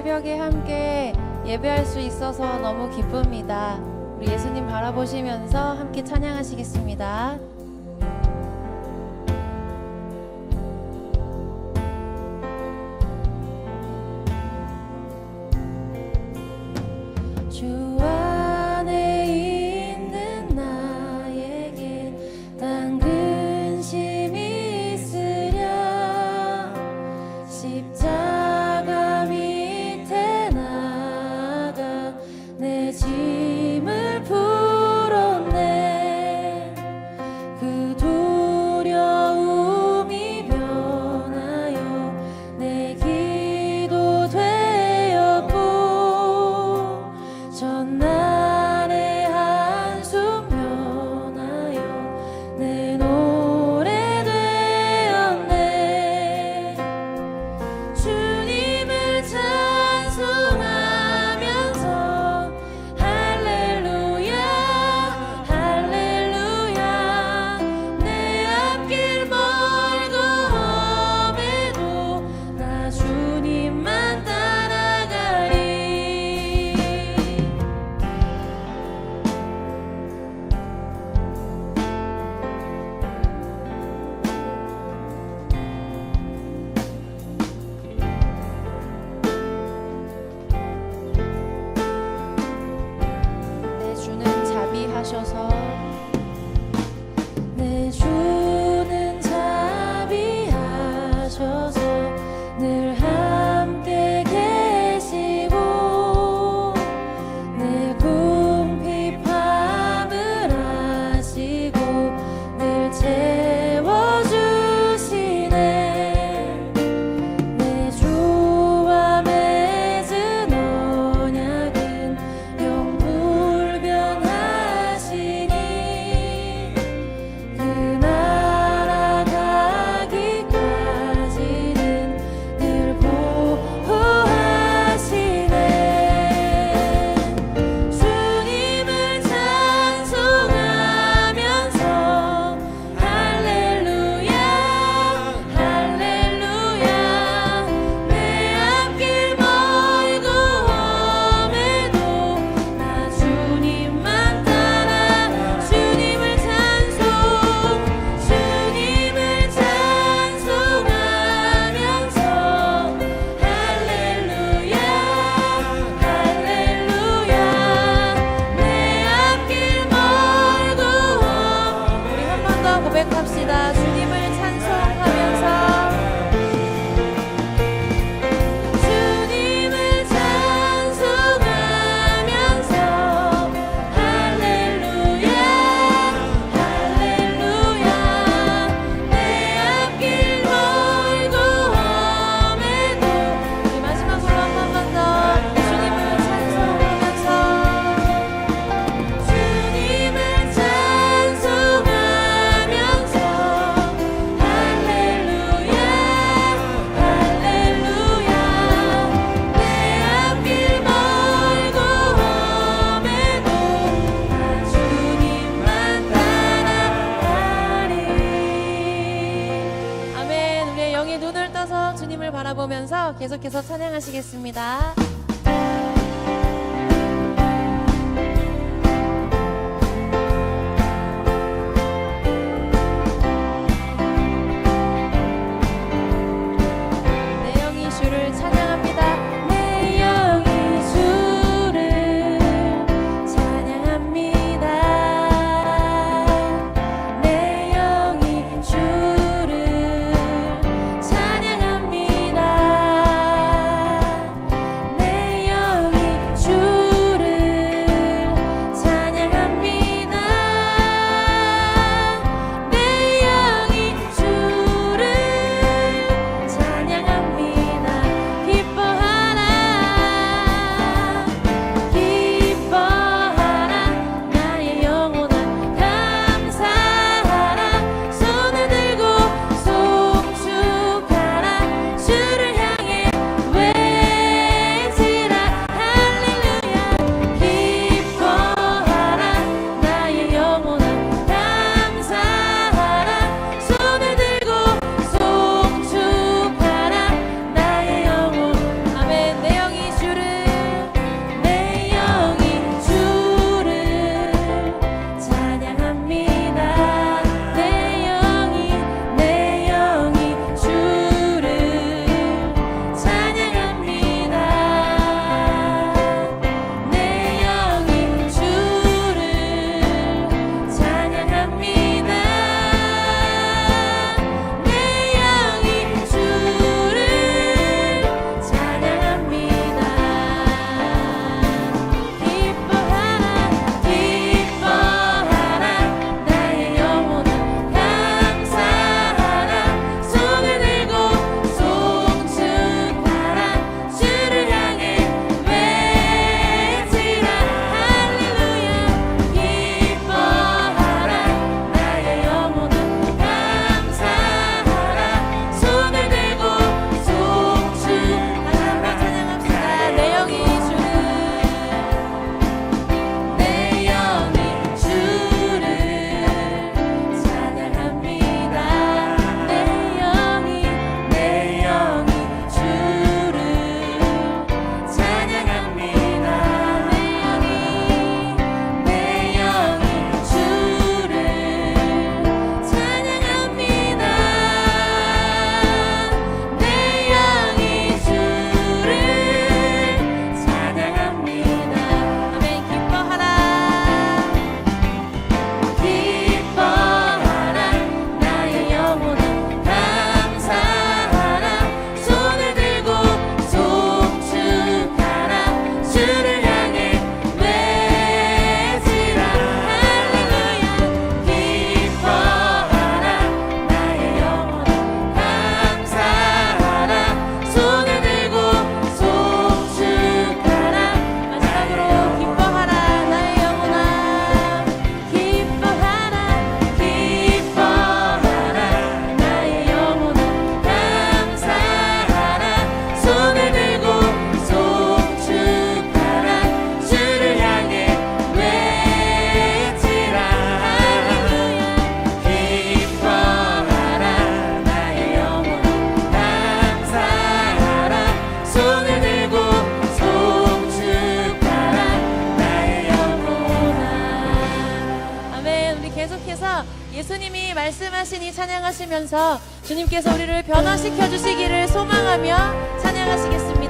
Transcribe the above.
새벽에 함께 예배할 수 있어서 너무 기쁩니다. 우리 예수님 바라보시면서 함께 찬양하시겠습니다. 하나님을 바라보면서 계속해서 찬양하시겠습니다. 주님께서 우리를 변화시켜 주시기를 소망하며 찬양하시겠습니다.